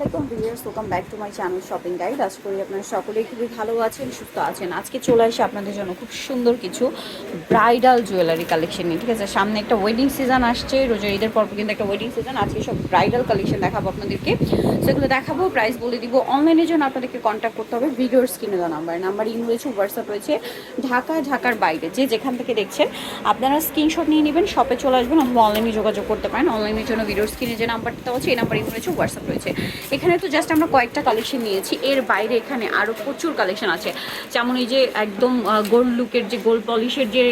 আলাইকুম viewers welcome back to my channel shopping guide আশা করি আপনারা সকলেই খুবই ভালো আছেন, সুস্থ আছেন। আজকে চলে আসে আপনাদের জন্য খুব সুন্দর কিছু ব্রাইডাল জুয়েলারি কালেকশন নিয়ে, ঠিক আছে? সামনে একটা ওয়েডিং সিজন আসছে, রোজার ঈদের পর কিন্তু একটা ওয়েডিং সিজন আজকে সব ব্রাইডাল কালেকশন দেখাবো আপনাদেরকে। সেগুলো দেখাবো প্রাইস বলে দিব। অনলাইনের জন্য আপনাদেরকে কন্ট্যাক্ট করতে হবে ভিডিওর স্ক্রিনে দেওয়া নাম্বার। নাম্বার, ইন রয়েছে, হোয়াটসঅ্যাপ রয়েছে, ঢাকা, ঢাকার বাইরে, যে যেখান থেকে দেখছেন, আপনারা স্ক্রিনশট নিয়ে নেবেন শপে চলে আসবেন অথবা অনলাইনে যোগাযোগ করতে পারেন। অনলাইনের জন্য ভিডিওর স্ক্রিনে যে নাম্বারটা দেওয়া আছে, এই নাম্বার ইন রয়েছে, হোয়াটসঅ্যাপ রয়েছে। এখানে তো জাস্ট আমরা কয়েকটা কালেকশন নিয়েছি। এর বাইরে এখানে আরও প্রচুর কালেকশন আছে। যেমন এই যে একদম গোল্ড লুকের যে গোল্ড পলিশের যে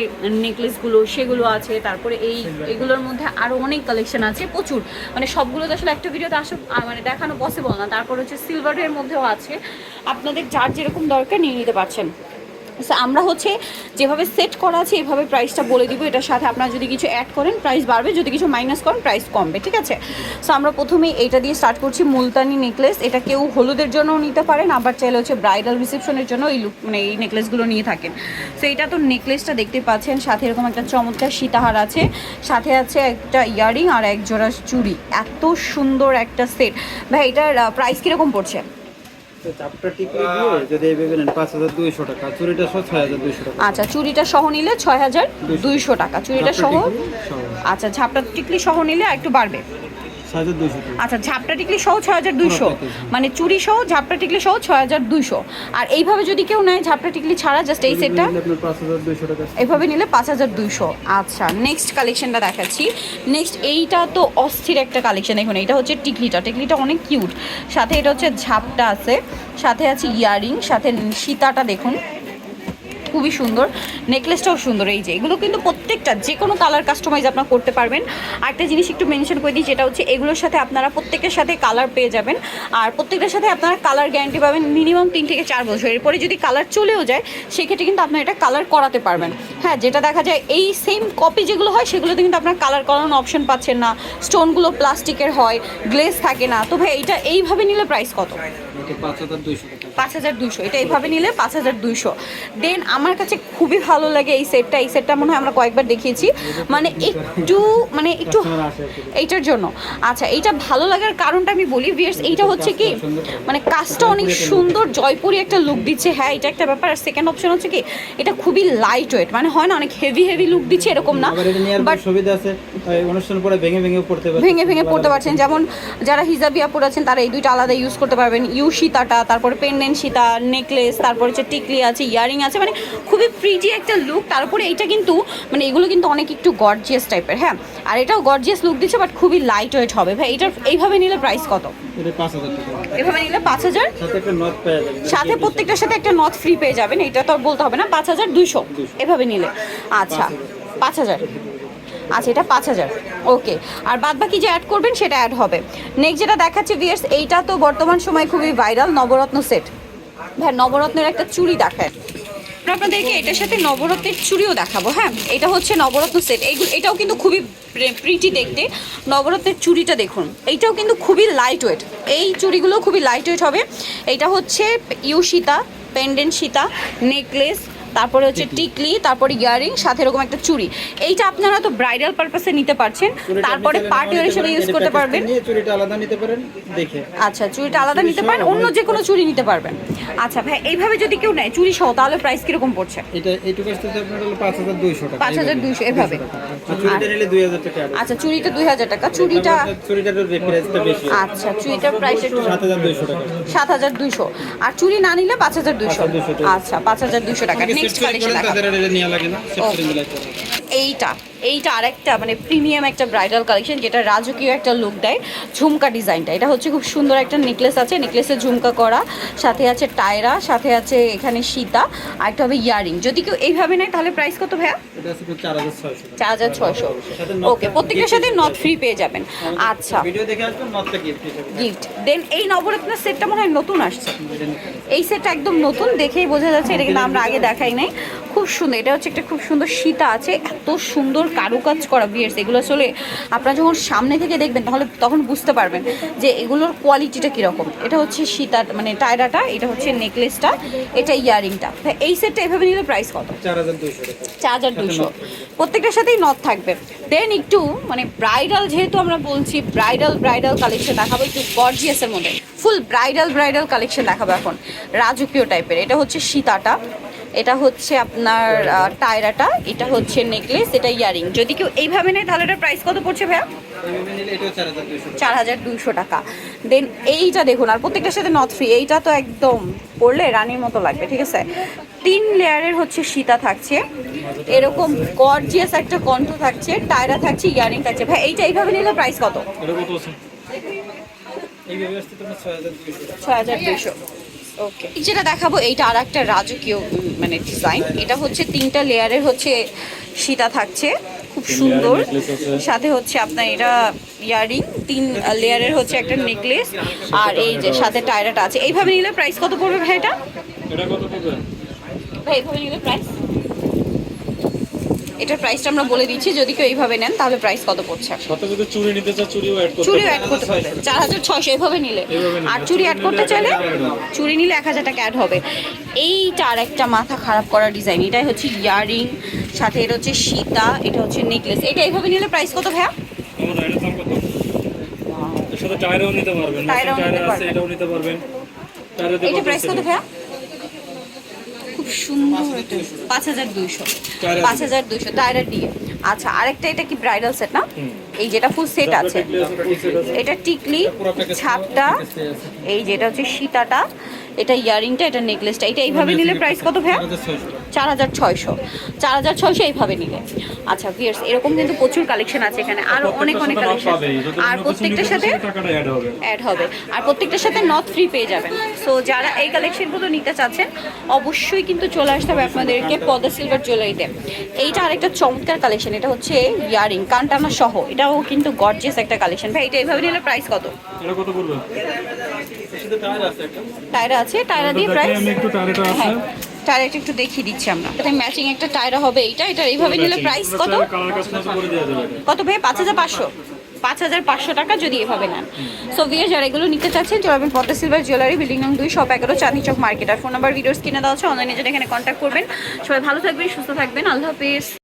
নেকলেসগুলো সেগুলো আছে। তারপরে এই এগুলোর মধ্যে আরও অনেক কালেকশন আছে প্রচুর। মানে সবগুলো তো আসলে একটা ভিডিওতে আসো মানে দেখানো পসিবল না। তারপর হচ্ছে সিলভারের মধ্যেও আছে। আপনাদের যার যেরকম দরকার নিয়ে নিতে পারছেন। আমরা হচ্ছে যেভাবে সেট করা আছে, এভাবে প্রাইসটা বলে দিব। এটার সাথে আপনারা যদি কিছু অ্যাড করেন প্রাইস বাড়বে। যদি কিছু মাইনাস করেন প্রাইস কমবে, ঠিক আছে? সো আমরা প্রথমেই এইটা দিয়ে স্টার্ট করছি মুলতানি নেকলেস এটা কেউ হলুদের জন্যও নিতে পারেন, আবার চাইলে হচ্ছে ব্রাইডাল রিসেপশনের জন্য এই লুক মানে এই নেকলেসগুলো নিয়ে থাকেন। সো এটা তো নেকলেসটা দেখতে পাচ্ছেন, সাথে এরকম একটা চমৎকার সীতাহার আছে। সাথে আছে একটা ইয়ারিং আর এক জোড়া চুড়ি। এত সুন্দর একটা সেট ভাই, এটার প্রাইস কীরকম পড়ছে? তো চাপটা দিয়ে যদি এইভাবে নেন পাঁচ হাজার দুইশো টাকা চুরিটা সহ ছয় হাজার দুইশো টাকা। আচ্ছা চুড়িটা সহ নিলে ছয় হাজার দুইশো টাকা চুরিটা সহ সহ। আচ্ছা ঝাপটা টিকলি সহ নিলে একটু বাড়বে। আচ্ছা ঝাপটা টিকলি সহ ছয় হাজার দুইশো। মানে চুড়ি সহ ঝাপটা টিকলি সহ ছয় হাজার দুইশো। আর এইভাবে যদি কেউ নেয় ঝাপটা টিকলি ছাড়া জাস্ট এই সেটটা এভাবে নিলে পাঁচ হাজার দুইশো আচ্ছা নেক্সট কালেকশনটা দেখাচ্ছি। নেক্সট এইটা তো অস্থির একটা কালেকশন দেখুন এটা হচ্ছে টিকলিটা। টিকলিটা অনেক কিউট সাথে এটা হচ্ছে ঝাপটা আছে সাথে আছে ইয়ারিং সাথে সীতাটা দেখুন। খুবই সুন্দর নেকলেসটাও সুন্দর এই যে। এগুলো কিন্তু প্রত্যেকটা যে কোনো কালার কাস্টমাইজ আপনারা করতে পারবেন। আরেকটা জিনিস একটু মেনশন করে দিই, যেটা হচ্ছে এগুলোর সাথে আপনারা প্রত্যেকের সাথে কালার পেয়ে যাবেন। আর প্রত্যেকটার সাথে আপনারা কালার গ্যারান্টি পাবেন মিনিমাম তিন থেকে চার বছর। এরপরে যদি কালার চলেও যায়, সেক্ষেত্রে কিন্তু আপনারা এটা কালার করাতে পারবেন। হ্যাঁ যেটা দেখা যায়, এই সেম কপি যেগুলো হয়, সেগুলোতে কিন্তু আপনার কালার করানোর অপশন পাচ্ছেন না। স্টোনগুলো প্লাস্টিকের হয় গ্লেজ থাকে না। তো ভাই, এইটা এইভাবে নিলে প্রাইস কত? পাঁচ হাজার দুইশো এটা এইভাবে নিলে পাঁচ হাজার দুইশো। দেন আমার কাছে খুবই ভালো লাগে এই সেটটা এই সেটটা মনে হয় আমরা কয়েকবার দেখিয়েছি। মানে একটু মানে একটু। এইটার জন্য। আচ্ছা এইটা ভালো লাগার কারণটা আমি বলি ভিয়ার্স এইটা হচ্ছে কি মানে কাজটা অনেক সুন্দর জয়পুরি একটা লুক দিচ্ছে। হ্যাঁ এটা একটা ব্যাপার। আর সেকেন্ড অপশন হচ্ছে কি এটা খুবই লাইট ওয়েট মানে হয় না অনেক হেভি হেভি লুক দিচ্ছে এরকম না। বাট সুবিধা আছে? অনুষ্ঠান পরে ভেঙে ভেঙে পড়তে ভেঙে ভেঙে পড়তে পারছেন। যেমন যারা হিজাবিয়া পড়েছেন তারা এই দুইটা আলাদা ইউজ করতে পারবেন। ইউ সীতাটা তারপরে পেন্ডেন্ট সীতা নেকলেস তারপরে হচ্ছে টিকলি আছে ইয়ারিং আছে মানে খুবই ফ্রিজি একটা লুক তারপরে এইটা কিন্তু মানে এগুলো কিন্তু অনেক একটু গর্জিয়াস টাইপের হ্যাঁ? আর এটাও গর্জিয়াস লুক দিচ্ছে বাট খুবই লাইট ওয়েট হবে। ভাই এটার এইভাবে নিলে প্রাইস কত? এভাবে নিলে পাঁচ হাজার? সাথে প্রত্যেকটার সাথে একটা নথ ফ্রি পেয়ে যাবেন এটা তো আর বলতে হবে না পাঁচ হাজার দুইশো। এভাবে নিলে। আচ্ছা পাঁচ হাজার। আচ্ছা এটা পাঁচ হাজার। ওকে আর বাদ বাকি যে অ্যাড করবেন, সেটা অ্যাড হবে। নেক্সট যেটা দেখাচ্ছে ভিয়ার্স এইটা তো বর্তমান সময় খুবই ভাইরাল নবরত্ন সেট হ্যাঁ নবরত্নের একটা চুড়ি দেখায়। আপনাদেরকে এটার সাথে নবরত্নের চুড়িও দেখাবো হ্যাঁ? এটা হচ্ছে নবরত্ন সেট এইগুলো এটাও কিন্তু খুবই প্রিটি দেখতে। নবরত্নের চুড়িটা দেখুন। এইটাও কিন্তু খুবই লাইট ওয়েট এই চুড়িগুলো খুবই লাইট ওয়েট হবে। এটা হচ্ছে U Sita pendant Sita necklace তারপরে হচ্ছে টিকলি তারপরে ইয়ারিং সাথে এরকম একটা চুড়ি। এইটা আপনারা তো ব্রাইডাল পারপাসে নিতে পারছেন। তারপরে পার্টি ওয়ার হিসেবে ইউজ করতে পারবেন। চুড়িটা আলাদা নিতে পারেন দেখে। আচ্ছা চুড়িটা আলাদা নিতে পারেন অন্য যে কোনো চুড়ি নিতে পারবেন। আচ্ছা ভাই এইভাবে যদি কেউ নেয় চুড়ি সহ তাহলে প্রাইস কীরকম পড়ছে? এটা এইটুকু আসতে আপনার হলো পাঁচ হাজার দুইশো টাকা। 5200 এভাবে। আর চুরিটা নিলে দুই হাজার দুইশো add আচ্ছা চুড়িটা দুই হাজার টাকা। চুরিটা আচ্ছা চুরিটার আচ্ছা প্রাইস একটু সাত হাজার দুইশো আর চুরি না নিলে পাঁচ হাজার দুইশো। আচ্ছা পাঁচ হাজার দুইশো টাকা। নেক্সট কালেকশন দেখা এইটা এইটা আরেকটা মানে প্রিমিয়াম একটা ব্রাইডাল কালেকশন যেটা রাজকীয় একটা লুক দেয় ঝুমকা ডিজাইনটা। এটা হচ্ছে খুব সুন্দর একটা নেকলেস আছে নেকলেসে ঝুমকা করা সাথে আছে টায়রা সাথে আছে এখানে সীতা আর একটা হবে ইয়ারিং। যদি কেউ এইভাবে নেয় তাহলে প্রাইস কত ভাইয়া? চার হাজার ছয়শো সাথে নথ ওকে প্রত্যেকটার সাথে নট ফ্রি পেয়ে যাবেন। আচ্ছা। গিফট দেন এই নবরত্নের সেটটা মনে হয় নতুন আসছে। এই সেটটা একদম নতুন দেখেই বোঝা যাচ্ছে এটা কিন্তু আমরা আগে দেখাই নাই। খুব সুন্দর এটা হচ্ছে একটা খুব সুন্দর সীতা আছে এত সুন্দর কারুকাজ করা বিয়ার্স এগুলো আসলে আপনারা যখন সামনে থেকে দেখবেন তাহলে তখন বুঝতে পারবেন যে এগুলোর কোয়ালিটিটা কীরকম। এটা হচ্ছে সীতা মানে টায়রাটা এটা হচ্ছে নেকলেসটা এটা ইয়ারিংটা। এই সেটটা এভাবে নিলে প্রাইস কত? চার হাজার চার হাজার দুশো প্রত্যেকটার সাথেই নথ থাকবে। দেন একটু মানে ব্রাইডাল যেহেতু আমরা বলছি ব্রাইডাল ব্রাইডাল কালেকশন দেখাবো একটু গর্জিয়াসের মধ্যে। ফুল ব্রাইডাল ব্রাইডাল কালেকশন দেখাবো এখন। রাজকীয় টাইপের এটা হচ্ছে সীতাটা। এটা হচ্ছে আপনার টায়রাটা এটা হচ্ছে নেকলেস এটা ইয়ারিং যদি কেউ এইভাবে নেয় তাহলে এটার প্রাইস কত পড়ছে ভাইয়া? চার হাজার দুইশো টাকা। দেন এইটা দেখুন আর প্রত্যেকটার সাথে নথ ফ্রি এইটা তো একদম পড়লে রানীর মতো লাগবে ঠিক আছে? তিন লেয়ারের হচ্ছে সীতা থাকছে। এরকম গর্জিয়াস একটা কণ্ঠ থাকছে টায়রা থাকছে ইয়ারিং থাকছে। ভাই এইটা এইভাবে নিলে প্রাইস কত? ছয় হাজার দুইশো। ওকে যেটা দেখাবো এইটা আর একটা রাজকীয় মানে ডিজাইন এটা হচ্ছে তিনটা লেয়ারের হচ্ছে সীতা থাকছে খুব সুন্দর। সাথে হচ্ছে আপনার এটা ইয়ারিং তিন লেয়ারের হচ্ছে একটা নেকলেস আর এই যে সাথে টায়রাটা আছে। এইভাবে নিলে প্রাইস কত পড়বে ভাই এটা? ভাই এইভাবে নিলে প্রাইস এটার প্রাইসটা আমরা বলে দিচ্ছি যদি কেউ এইভাবে নেন তাহলে প্রাইস কত পড়ছে? সাথে যদি চুড়ি নিতে চাও চুড়িও অ্যাড করতে চুড়িও অ্যাড করতে পারবে চার হাজার ছয়শো এভাবে নিলে। এইভাবে নিলে। আর চুড়ি অ্যাড করতে চাইলে চুড়ি নিলে এক হাজার টাকা অ্যাড হবে। এইটা আর একটা মাথা খারাপ করা ডিজাইন এটাই হচ্ছে ইয়ারিং সাথে এটা হচ্ছে সীতা এটা হচ্ছে নেকলেস এটা এইভাবে নিলে প্রাইস কত ভাইয়া? দাম কত? সাথে টায়ারও নিতে পারবেন। টায়ারও নিতে পারবেন। নিতে পারবেন। এটা প্রাইস কত ভাইয়া? সুন্দর। পাঁচ হাজার দুইশো। পাঁচ হাজার দুইশো টায়রা দিয়ে। আচ্ছা আরেকটা এটা কি ব্রাইডাল সেট না? এই যেটা ফুল সেট আছে। এটা টিকলি ছাপটা এই যেটা হচ্ছে সীতাটা এটা ইয়ারিংটা এটা নেকলেসটা এটা এইভাবে নিলে প্রাইস কত ভাইয়া? চার হাজার ছয়শো। চার হাজার ছয়শো এইভাবে নিলে। আচ্ছা ভিয়ার্স এরকম কিন্তু প্রচুর কালেকশন আছে এখানে। আরও অনেক অনেক কালেকশন আর প্রত্যেকটার সাথে অ্যাড হবে। আর প্রত্যেকটার সাথে নট ফ্রি পেয়ে যাবেন। সো যারা এই কালেকশনগুলো নিতে চাচ্ছেন অবশ্যই কিন্তু চলে আসতে হবে আপনাদেরকে পদ্মা সিলভার জুয়েলারিতে এইটা আরেকটা চমৎকার কালেকশন এটা হচ্ছে ইয়ারিং কানটানা সহ। এটাও কিন্তু গর্জিয়াস একটা কালেকশন ভাই এটা এইভাবে নিলে প্রাইস কত? এটা কত পড়বে? শুধু টায়ার আছে টায়রা দিয়ে প্রাইস আমি একটু টায়ারটা আছে। হ্যাঁ একটু দেখিয়ে দিচ্ছি আমরা। এটা ম্যাচিং একটা টায়রা হবে এইটা এটা এইভাবে নিলে প্রাইস কত। কত ভাই পাঁচ হাজার পাঁচশো। পাঁচ হাজার পাঁচশো টাকা যদি এভাবে নেন। সো বিয়ে যারা এগুলো নিতে চাচ্ছেন চলবেন পদ্মা সিলভার জুয়েলারি বিল্ডিং নং দুই শপ এগারো চাঁদনি চক মার্কেট আর ফোন নাম্বার ভিডিওস কিনে দেওয়া হচ্ছে অনলাইনে যেটা এখানে কন্ট্যাক্ট করবেন। সবাই ভালো থাকবেন সুস্থ থাকবেন। আল্লাহ হাফিজ।